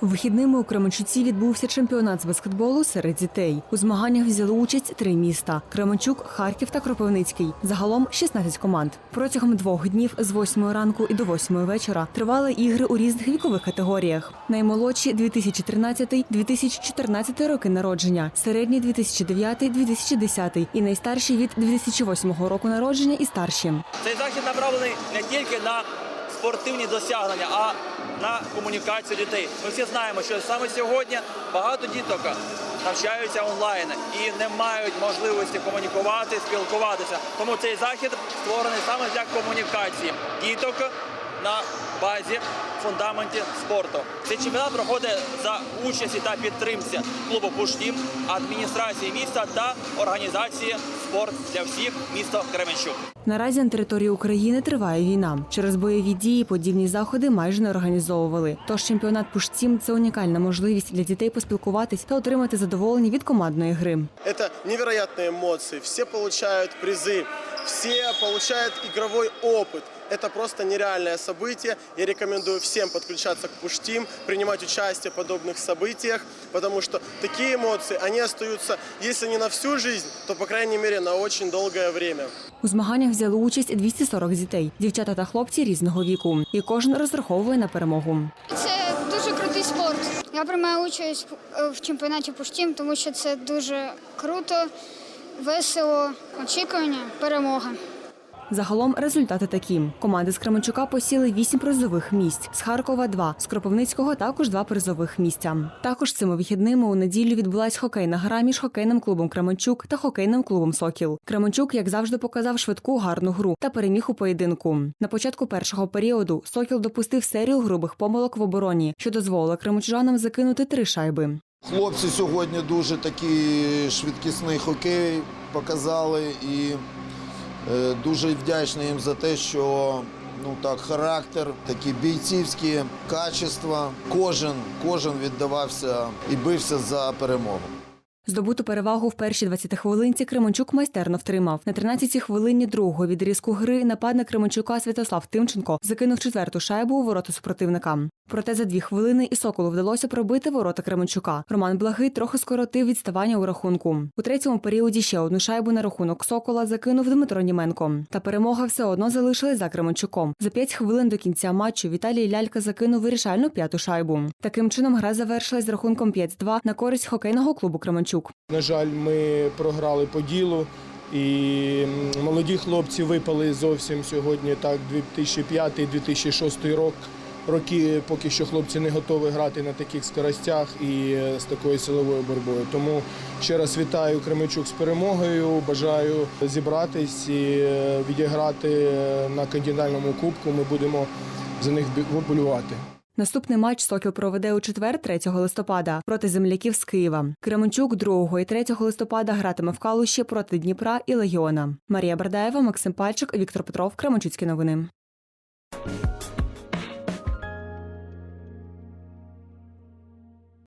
Вихідними у Кременчуці відбувся чемпіонат з баскетболу серед дітей. У змаганнях взяли участь три міста: Кременчук, Харків та Кропивницький. Загалом 16 команд. Протягом двох днів з 8 ранку і до 8 вечора тривали ігри у різних вікових категоріях. Наймолодші 2013-2014 роки народження, середні 2009-2010 і найстарші від 2008 року народження і старші. Цей захід направлений не тільки на спортивні досягнення, а на комунікацію дітей. Ми всі знаємо, що саме сьогодні багато діток навчаються онлайн і не мають можливості комунікувати, спілкуватися. Тому цей захід створений саме для комунікації діток на базі фундаменті спорту. Цей чемпіонат проходить за участі та підтримці клубу Пуштім, адміністрації міста та організації спорт для всіх місто Кременчук. Наразі на території України триває війна. Через бойові дії подібні заходи майже не організовували. Тож чемпіонат Пуштім це унікальна можливість для дітей поспілкуватись та отримати задоволення від командної гри. Это невероятные эмоции. Все получают призы, все получают игровой опыт. Это просто нереальное событие. Я рекомендую всем подключаться к Пуштим, принимать участие в подобных событиях, потому что такие эмоции, они остаются, если не на всю жизнь, то, по крайней мере, на очень долгое время. У змаганнях взяли участь 240 дітей, дівчата та хлопці різного віку, і кожен розраховує на перемогу. Це дуже крутий спорт. Я приймаю участь е, в чемпіонаті Пуштім, тому що це дуже круто, весело, очікування, перемога. Загалом результати такі: команди з Кременчука посіли 8 призових місць, з Харкова 2, з Кропивницького також 2 призових місця. Також цими вихідними у неділю відбулась хокейна гра між хокейним клубом Кременчук та хокейним клубом Сокіл. Кременчук, як завжди, показав швидку гарну гру та переміг у поєдинку. На початку першого періоду Сокіл допустив серію грубих помилок в обороні, що дозволило кременчужанам закинути три шайби. Хлопці сьогодні дуже такий швидкісний хокей показали і дуже вдячний їм за те, що ну так, характер, такі бійцівські качества. Кожен, кожен віддавався і бився за перемогу. Здобуту перевагу в першій 20 хвилинці Кременчук майстерно втримав. На 13-й хвилині другого відрізку гри нападник Кременчука Святослав Тимченко закинув четверту шайбу у ворота супротивника. Проте за дві хвилини і Соколу вдалося пробити ворота Кременчука. Роман Благий трохи скоротив відставання у рахунку. У третьому періоді ще одну шайбу на рахунок Сокола закинув Дмитро Німенко. Та перемога все одно залишилась за Кременчуком. За п'ять хвилин до кінця матчу Віталій Лялька закинув вирішальну п'яту шайбу. Таким чином гра завершилась з рахунком 5-2 на користь хокейного клубу Кременчук. На жаль, ми програли по ділу. І молоді хлопці випали зовсім сьогодні. Так, 2005-2006 рок. Роки поки що хлопці не готові грати на таких скоростях і е, з такою силовою боротьбою. Тому ще раз вітаю Кременчук з перемогою. Бажаю зібратись і е, відіграти е, на континентальному кубку. Ми будемо за них бі- Наступний матч Сокіл проведе у четвер, 3 листопада, проти земляків з Києва. Кременчук 2 і 3 листопада гратиме в Калуші проти Дніпра і Легіона. Марія Бардаєва, Максим Пальчик, Віктор Петров, Кременчуцькі новини.